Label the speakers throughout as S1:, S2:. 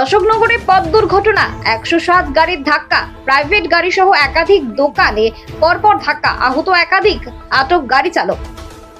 S1: অশোকনগরে পথ দুর্ঘটনা, একশো সাত গাড়ির ধাক্কা প্রাইভেট গাড়ি সহ একাধিক দোকানে পরপর ধাক্কা, আহত একাধিক, আটক গাড়ি চালক।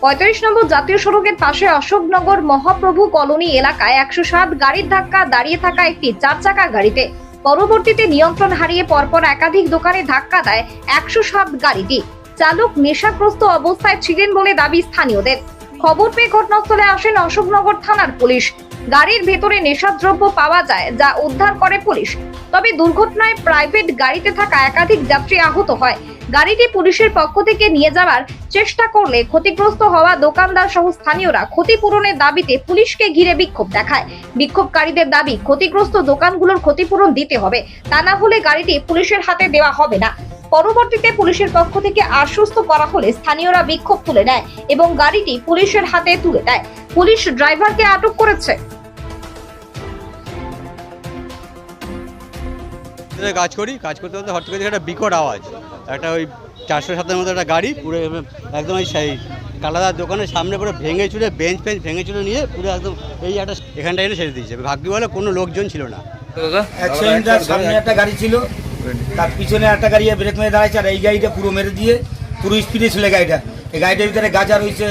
S1: পঁয়ত্রিশ নম্বর জাতীয় সড়কের পাশে অশোকনগর মহাপ্রভু কলোনি এলাকায় একশো সাত গাড়ির ধাক্কা দাঁড়িয়ে থাকা একটি চার চাকা গাড়িতে পরবর্তীতে নিয়ন্ত্রণ হারিয়ে পরপর একাধিক দোকানে ধাক্কা দেয় একশো সাত গাড়িটি। চালক নেশাগ্রস্ত অবস্থায় ছিলেন বলে দাবি স্থানীয়দের। খবর পেয়ে ঘটনাস্থলে আসেন অশোকনগর থানার পুলিশ। গাড়ির ভেতরে নেশাদ্রব্য পাওয়া যায়, যা উদ্ধার করে পুলিশ। তবে দুর্ঘটনায় প্রাইভেট গাড়িতে থাকা একাধিক যাত্রী আহত হয়। গাড়িটি পুলিশের পক্ষ থেকে নিয়ে যাওয়ার চেষ্টা করলে ক্ষতিগ্রস্ত হওয়া দোকানদার সহ স্থানীয়রা ক্ষতিপূরণের দাবিতে পুলিশকে ঘিরে বিক্ষোভ দেখায়। বিক্ষোভকারীদের দাবি, ক্ষতিগ্রস্ত দোকানগুলোর ক্ষতিপূরণ দিতে হবে। তা না হলে গাড়িটি পুলিশের হাতে দেওয়া হবে না। পরবর্তীতে পুলিশের পক্ষ থেকে আশ্বস্ত করা হলে স্থানীয়রা বিক্ষোভ তুলে নেয় এবং গাড়িটি পুলিশের হাতে তুলে দেয়। পুলিশ ড্রাইভারকে আটক করেছে।
S2: কাজ করি কাজ করতে করতে হঠাৎ করে একটা বিকট আওয়াজ। একটা ওই চারশো সাতের মতো একটা গাড়ি পুরো একদম ওই সেই কালাদার দোকানের সামনে পুরো ভেঙে চুরে বেঞ্চ ফেঞ্চ ভেঙে চুরে নিয়ে পুরো একদম এই একটা এখানটা এনে ছেড়ে দিয়েছে। ভাগ্য বলে কোনো লোকজন ছিল না।
S3: সামনে একটা গাড়ি ছিল। তার পিছনে একটা গাড়ি ব্রেক মেরে দাঁড়াইছে আর এই গাড়িটা পুরো মেরে দিয়ে পুরো স্পিডে ছিল গাড়িটা। এই গাড়িটার ভিতরে গাজা রয়েছে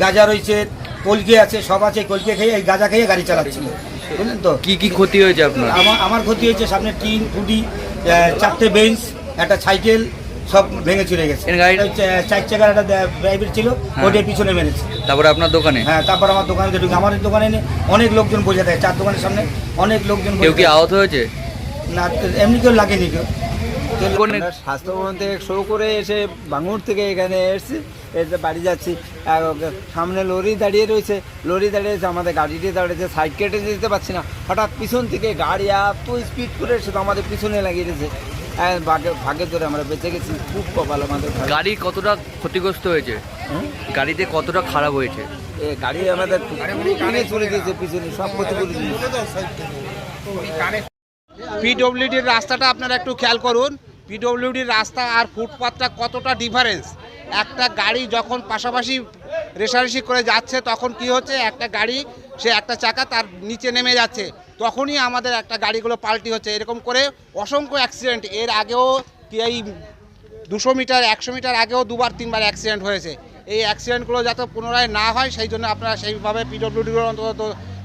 S3: গাজা রয়েছে কলকে আছে সব আছে কলকে খেয়ে এই গাজা খেয়ে গাড়ি চালাচ্ছিল। বুঝলেন তো?
S4: কি কি ক্ষতি হয়েছে আপনার?
S3: আমার আমার ক্ষতি হয়েছে সামনে টিন ফুটি চারটে বেঞ্চ একটা সাইকেল সব ভেঙে চলে গেছে।
S4: এর গাড়ি-
S3: ওই চা- চার চাকার একটা প্রাইভেট ছিল ওইটার পিছনে মেরেছে।
S4: তারপরে আপনার দোকানে?
S3: হ্যাঁ তারপর আমার দোকানে ঢুকে আমার দোকানে অনেক লোকজন বোঝা থাকে চার দোকানের সামনে অনেক লোকজন
S4: কেউ কি আহত হয়েছে?
S3: না এমনি কেউ লাগেনি কেউ
S5: স্বাস্থ্যভবন থেকে শো করে এসে বাঙুর থেকে এখানে এসেছি এসে বাড়ি যাচ্ছি। সামনে লরি দাঁড়িয়ে রয়েছে। লরি দাঁড়িয়ে রয়েছে আমাদের গাড়িটি দাঁড়িয়েছে সাইড কেটে যেতে পারছি না। হঠাৎ পিছন থেকে গাড়ি এত স্পিড করে এসে তো আমাদের পিছনে লাগিয়ে দিয়েছে। হ্যাঁ ভাগে ভাগে ধরে আমরা বেঁচে গেছি। খুব কপাল আমাদের
S4: গাড়ি কতটা ক্ষতিগ্রস্ত হয়েছে? গাড়িতে কতটা খারাপ হয়েছে?
S5: এ গাড়ি আমাদের চলে দিয়েছে পিছনে সব ক্ষতি করে দিয়েছে
S6: পিডব্লিউডির রাস্তাটা আপনারা একটু খেয়াল করুন। পিডব্লিউডির রাস্তা আর ফুটপাথটা কতটা ডিফারেন্স একটা গাড়ি যখন পাশাপাশি রেশারেশি করে যাচ্ছে, তখন কি হচ্ছে? একটা গাড়ি, সে একটা চাকা তার নিচে নেমে যাচ্ছে। তখনই আমাদের একটা গাড়িগুলো পাল্টি হচ্ছে। এরকম করে অসংখ্য অ্যাক্সিডেন্ট এর আগেও এই দুশো মিটার, একশো মিটার আগেও দুবার, তিনবার অ্যাক্সিডেন্ট হয়েছে। এই অ্যাক্সিডেন্টগুলো যাতে পুনরায় না হয়, সেই জন্য আপনারা সেইভাবে পিডব্লিউডির অন্তত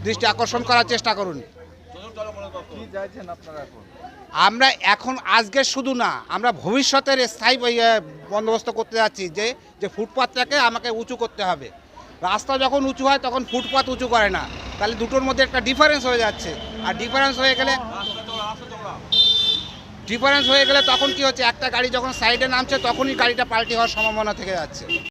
S6: দৃষ্টি আকর্ষণ করার চেষ্টা করুন। আমরা এখন আজকে শুধু না আমরা ভবিষ্যতের স্থায়ী বন্দোবস্ত করতে যাচ্ছি যে যে ফুটপাথটাকে আমাকে উঁচু করতে হবে। রাস্তা যখন উঁচু হয় তখন ফুটপাথ উঁচু করে না। তাহলে দুটোর মধ্যে একটা ডিফারেন্স হয়ে যাচ্ছে। আর ডিফারেন্স হয়ে গেলে ডিফারেন্স হয়ে গেলে তখন কি হচ্ছে একটা গাড়ি যখন সাইডে নামছে তখনই গাড়িটা পাল্টি হওয়ার সম্ভাবনা থেকে যাচ্ছে।